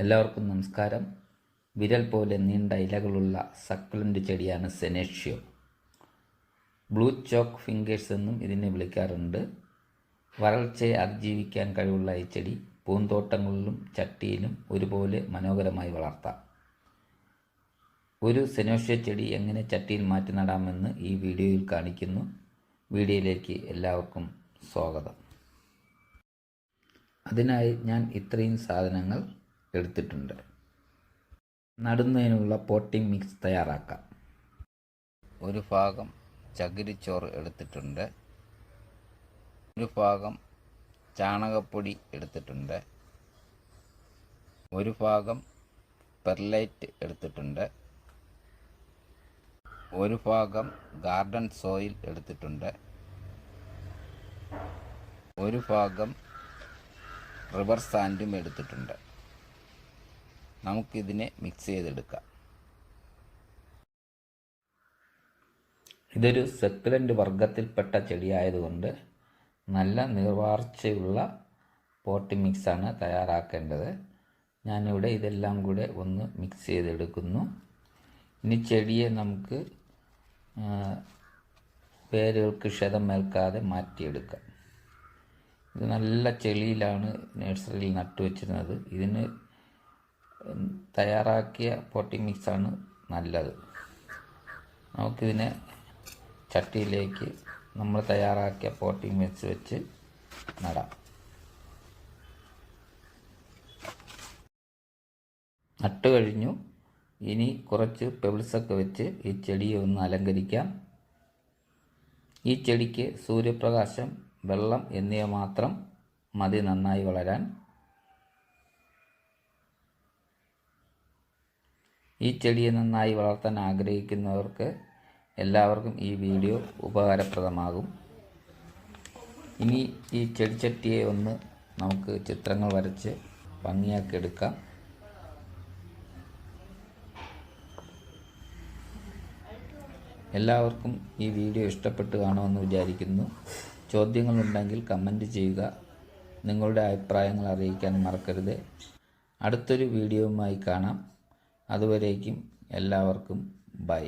എല്ലാവർക്കും നമസ്കാരം. വിരൽ പോലെ നീണ്ട ഇലകളുള്ള സക്കുലന്റ് ചെടിയാണ് സെനേഷ്യോ. ബ്ലൂ ചോക്ക് ഫിംഗേഴ്സ് എന്നും ഇതിനെ വിളിക്കാറുണ്ട്. വരൾച്ചയെ അതിജീവിക്കാൻ കഴിവുള്ള ഈ ചെടി പൂന്തോട്ടങ്ങളിലും ചട്ടിയിലും ഒരുപോലെ മനോഹരമായി വളർത്താം. ഒരു സെനോഷ്യ ചെടി എങ്ങനെ ചട്ടിയിൽ മാറ്റി നടാമെന്ന് ഈ വീഡിയോയിൽ കാണിക്കുന്നു. വീഡിയോയിലേക്ക് എല്ലാവർക്കും സ്വാഗതം. അതിനായി ഞാൻ ഇത്രയും സാധനങ്ങൾ എടുത്തിട്ടുണ്ട്. നടുന്നതിനുള്ള പോട്ടിംഗ് മിക്സ് തയ്യാറാക്കാം. ഒരു ഭാഗം ചകിരിച്ചോറ് എടുത്തിട്ടുണ്ട്. ഒരു ഭാഗം ചാണകപ്പൊടി എടുത്തിട്ടുണ്ട്. ഒരു ഭാഗം പെർലൈറ്റ് എടുത്തിട്ടുണ്ട്. ഒരു ഭാഗം ഗാർഡൻ സോയിൽ എടുത്തിട്ടുണ്ട്. ഒരു ഭാഗം റിവർ സാൻഡും എടുത്തിട്ടുണ്ട്. നമുക്കിതിനെ മിക്സ് ചെയ്തെടുക്കാം. ഇതൊരു സെക്കുലന്റ് വർഗത്തിൽപ്പെട്ട ചെടിയായതുകൊണ്ട് നല്ല നീർവാർച്ചയുള്ള പോട്ടി മിക്സാണ് തയ്യാറാക്കേണ്ടത്. ഞാനിവിടെ ഇതെല്ലാം കൂടെ ഒന്ന് മിക്സ് ചെയ്തെടുക്കുന്നു. ഇനി ചെടിയെ നമുക്ക് വേരുകൾക്ക് ക്ഷതമേൽക്കാതെ മാറ്റിയെടുക്കാം. ഇത് നല്ല ചെളിയിലാണ് നഴ്സറിയിൽ നട്ടുവച്ചിരുന്നത്. ഇതിന് തയ്യാറാക്കിയ പോട്ടി മിക്സാണ് നല്ലത്. നമുക്കിതിനെ ചട്ടിയിലേക്ക് നമ്മൾ തയ്യാറാക്കിയ പോട്ടിംഗ് മിക്സ് വെച്ച് നടാം. നട്ട് കഴിഞ്ഞു. ഇനി കുറച്ച് പെബിൾസൊക്കെ വെച്ച് ഈ ചെടിയെ ഒന്ന് അലങ്കരിക്കാം. ഈ ചെടിക്ക് സൂര്യപ്രകാശം വെള്ളം എന്നിവ മാത്രം മതി നന്നായി വളരാൻ. ഈ ചെടിയെ നന്നായി വളർത്താൻ ആഗ്രഹിക്കുന്നവർക്ക് എല്ലാവർക്കും ഈ വീഡിയോ ഉപകാരപ്രദമാകും. ഇനി ഈ ചെടിച്ചട്ടിയെ ഒന്ന് നമുക്ക് ചിത്രങ്ങൾ വരച്ച് ഭംഗിയാക്കി എടുക്കാം എല്ലാവർക്കും ഈ വീഡിയോ ഇഷ്ടപ്പെട്ട് കാണുമെന്ന് വിചാരിക്കുന്നു. ചോദ്യങ്ങളുണ്ടെങ്കിൽ കമന്റ് ചെയ്യുക. നിങ്ങളുടെ അഭിപ്രായങ്ങൾ അറിയിക്കാൻ മറക്കരുത്. അടുത്തൊരു വീഡിയോയുമായി കാണാം. അതുവരേക്കും എല്ലാവർക്കും ബൈ.